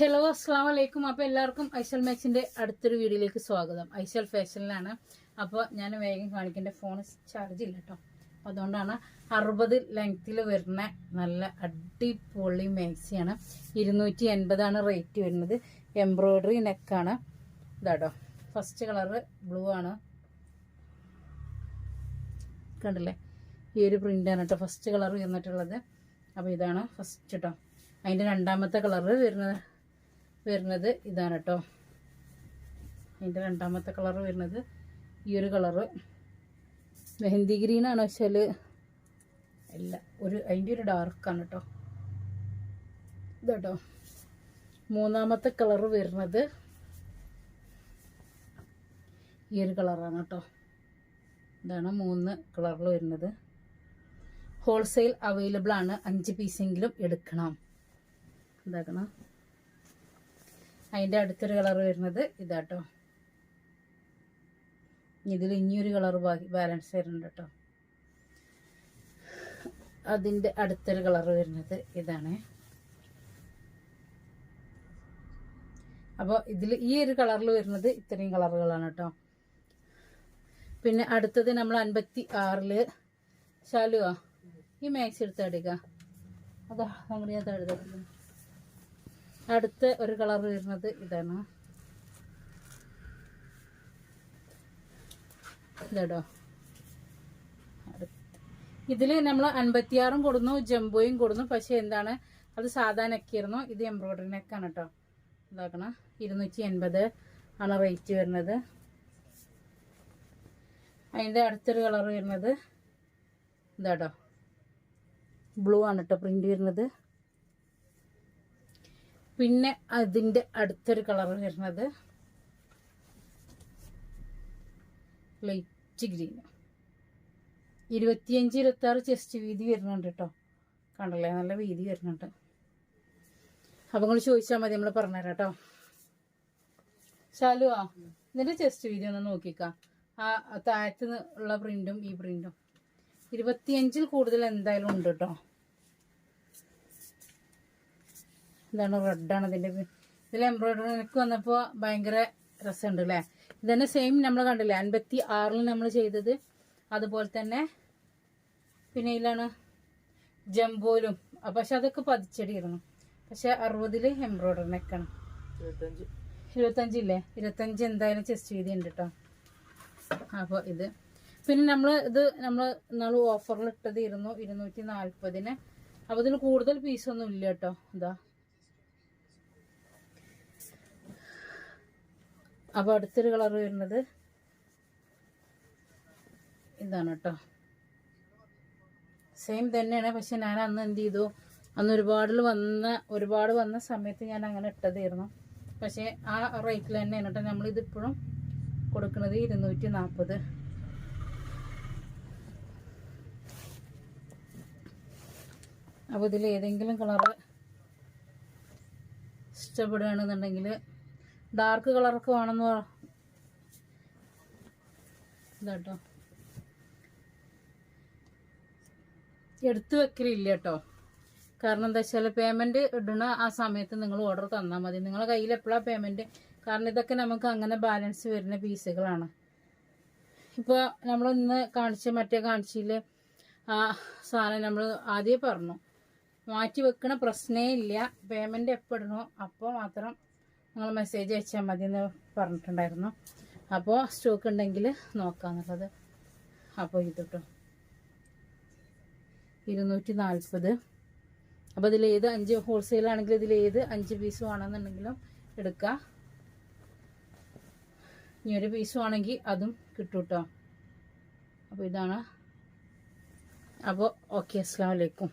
Hello അസ്സാം വലൈക്കും അപ്പോൾ എല്ലാവർക്കും ഐശൽ മാക്സിന്റെ അടുത്തൊരു വീഡിയോയിലേക്ക് സ്വാഗതം. ഐശൽ ഫാഷനിലാണ്. അപ്പോൾ ഞാൻ വേഗം കാണിക്കേണ്ട ഫോൺ ചാർജ് ഇല്ല കേട്ടോ അതുകൊണ്ടാണ് അറുപത് ലെങ്ത്തിൽ വരുന്ന നല്ല അടിപൊളി മാക്സിയാണ് ഇരുന്നൂറ്റി എൺപതാണ് റേറ്റ് വരുന്നത്. എംബ്രോയ്ഡറി നെക്കാണ് ഇതാട്ടോ ഫസ്റ്റ് കളറ് ബ്ലൂ ആണ്. കണ്ടില്ലേ? ഈ ഒരു പ്രിന്റാണ് കേട്ടോ ഫസ്റ്റ് കളർ വന്നിട്ടുള്ളത്. അപ്പോൾ ഇതാണ് ഫസ്റ്റ് കേട്ടോ അതിന്റെ രണ്ടാമത്തെ കളറ് വരുന്നത് വരുന്നത് ഇതാണ് കേട്ടോ. അതിന്റെ രണ്ടാമത്തെ കളർ വരുന്നത് ഈ ഒരു കളറ് മെഹന്തി ആണോ വെച്ചാൽ അല്ല ഒരു അതിന്റെ ഒരു ഡാർക്കാണ് കേട്ടോ. ഇതാട്ടോ. മൂന്നാമത്തെ കളർ വരുന്നത് ഈ ഒരു കളറാണ് കേട്ടോ. ഇതാണ് മൂന്ന് കളറിൽ വരുന്നത്. ഹോൾസെയിൽ അവൈലബിൾ ആണ്. അഞ്ച് പീസെങ്കിലും എടുക്കണം. ഇതാക്കണം. അതിന്റെ അടുത്തൊരു കളർ വരുന്നത് ഇതാട്ടോ. ഇതിൽ ഇനിയൊരു കളർ ബാക്കി ബാലൻസ് വരുന്നുണ്ട് കേട്ടോ. അതിന്റെ അടുത്തൊരു കളർ വരുന്നത് ഇതാണ്. അപ്പോൾ ഇതിൽ ഈ ഒരു കളറിൽ വരുന്നത് ഇത്രയും കളറുകളാണ് കേട്ടോ. പിന്നെ അടുത്തത് നമ്മൾ അൻപത്തി ആറിൽ ശാലുവാ. ഈ മാക്സ് എടുത്ത് അടിക്കാം. അതാ അങ്ങനെ ഞാൻ തഴുതുന്നു അടുത്ത ഒരു കളർ വരുന്നത് ഇതാണ്. ഇതാടോ. ഇതിൽ നമ്മൾ അൻപത്തിയാറും കൊടുന്നു ജംബോയും കൊടുന്നു. പക്ഷെ എന്താണ്? അത് സാധാ നെക്കായിരുന്നു ഇത് എംബ്രോയിഡറി നെക്കാണ് കേട്ടോ. ഇതാക്കണം. ഇരുന്നൂറ്റി എൺപത് ആണ് റേറ്റ് വരുന്നത്. അതിന്റെ അടുത്തൊരു കളർ വരുന്നത് ഇതാട്ടോ. ബ്ലൂ ആണ് കേട്ടോ പ്രിന്റ് വരുന്നത്. പിന്നെ അതിന്റെ അടുത്തൊരു കളർ വരുന്നത് ലൈറ്റ് ഗ്രീൻ ഇരുപത്തിയഞ്ച് ഇരുപത്തി ആറ് ചെസ്റ്റ് വീതി വരുന്നുണ്ട് കേട്ടോ കണ്ടല്ലേ? നല്ല വീതി വരുന്നുണ്ട്. അപ്പം നിങ്ങൾ ചോദിച്ചാൽ മതി നമ്മൾ പറഞ്ഞുതരാം കേട്ടോ ആ ഇതിന്റെ ചെസ്റ്റ് വീതി ഒന്ന് നോക്കിക്കാം. ആ താഴത്ത് ഉള്ള പ്രിന്റും ഈ പ്രിന്റും ഇരുപത്തിയഞ്ചിൽ കൂടുതൽ എന്തായാലും ഉണ്ട് കേട്ടോ ഇതാണ് റെഡാണ് ഇതിന്റെ ഇതിൽ എംബ്രോയിഡറി എനിക്ക് വന്നപ്പോൾ ഭയങ്കര രസമുണ്ട് അല്ലേ തന്നെ സെയിം നമ്മൾ കണ്ടില്ലേ അൻപത്തി ആറിൽ നമ്മൾ ചെയ്തത്. അതുപോലെ തന്നെ പിന്നെ ഇതിലാണ് ജംബോലും. പക്ഷെ അതൊക്കെ പതിച്ചടിയായിരുന്നു. പക്ഷെ അറുപതിൽ എംബ്രോയിഡറി നെക്കാണ് ഇരുപത്തഞ്ചില്ലേ? ഇരുപത്തഞ്ച് എന്തായാലും ചെസ്റ്റ് വീതി ഉണ്ട് കേട്ടോ അപ്പോൾ ഇത്. പിന്നെ നമ്മൾ ഇത് നമ്മൾ ഇന്നാൾ ഓഫറിൽ ഇട്ടത് ഇരുന്നു ഇരുന്നൂറ്റി നാൽപ്പതിന് അപ്പോൾ ഇതിന് കൂടുതൽ പീസൊന്നും ഇല്ല കേട്ടോ ഇതാ. അപ്പോൾ അടുത്തൊരു കളർ വരുന്നത് ഇതാണ് കേട്ടോ സെയിം തന്നെയാണ്. പക്ഷെ ഞാൻ അന്ന് എന്ത് ചെയ്തു? അന്ന് ഒരുപാട് വന്ന ഒരുപാട് വന്ന സമയത്ത് ഞാൻ അങ്ങനെ ഇട്ടതായിരുന്നു. പക്ഷേ ആ റേറ്റിൽ തന്നെയാണ് കേട്ടോ നമ്മളിതിപ്പോഴും കൊടുക്കുന്നത് ഇരുന്നൂറ്റി നാൽപ്പത് അപ്പോൾ ഇതിൽ ഏതെങ്കിലും കളറ് ഇഷ്ടപ്പെടുകയാണെന്നുണ്ടെങ്കിൽ ഡാർക്ക് കളറൊക്കെ വേണമെന്ന് ഇതാട്ടോ എടുത്തു വെക്കലില്ല കേട്ടോ കാരണം എന്താ വെച്ചാൽ പേയ്മെന്റ് ഇടണ ആ സമയത്ത് നിങ്ങൾ ഓർഡർ തന്നാൽ മതി. നിങ്ങളെ കയ്യിൽ എപ്പോഴാണ് പേയ്മെന്റ് കാരണം ഇതൊക്കെ നമുക്ക് അങ്ങനെ ബാലൻസ് വരുന്ന പീസുകളാണ്. ഇപ്പോൾ നമ്മൾ ഇന്ന് കാണിച്ച മറ്റേ കാണിച്ചിൽ ആ സാധനം നമ്മൾ ആദ്യമേ പറഞ്ഞു. മാറ്റി വെക്കണ പ്രശ്നേ ഇല്ല. പേയ്മെന്റ് എപ്പോഴണോ അപ്പോൾ മാത്രം നിങ്ങൾ മെസ്സേജ് അയച്ചാൽ മതി എന്ന് പറഞ്ഞിട്ടുണ്ടായിരുന്നു. അപ്പോൾ സ്റ്റോക്ക് ഉണ്ടെങ്കിൽ നോക്കാന്നുള്ളത്. അപ്പോൾ ഇത് കേട്ടോ ഇരുന്നൂറ്റി നാൽപ്പത് അപ്പോൾ ഇതിലേത് അഞ്ച് ഹോൾസെയിൽ ആണെങ്കിൽ ഇതിൽ ഏത് അഞ്ച് പീസ് വേണമെന്നുണ്ടെങ്കിലും എടുക്കുക ഇനി ഒരു പീസ് വേണമെങ്കിൽ അതും കിട്ടും കേട്ടോ അപ്പോൾ ഇതാണ്. അപ്പോൾ ഓക്കെ അസ്സാം വലൈക്കും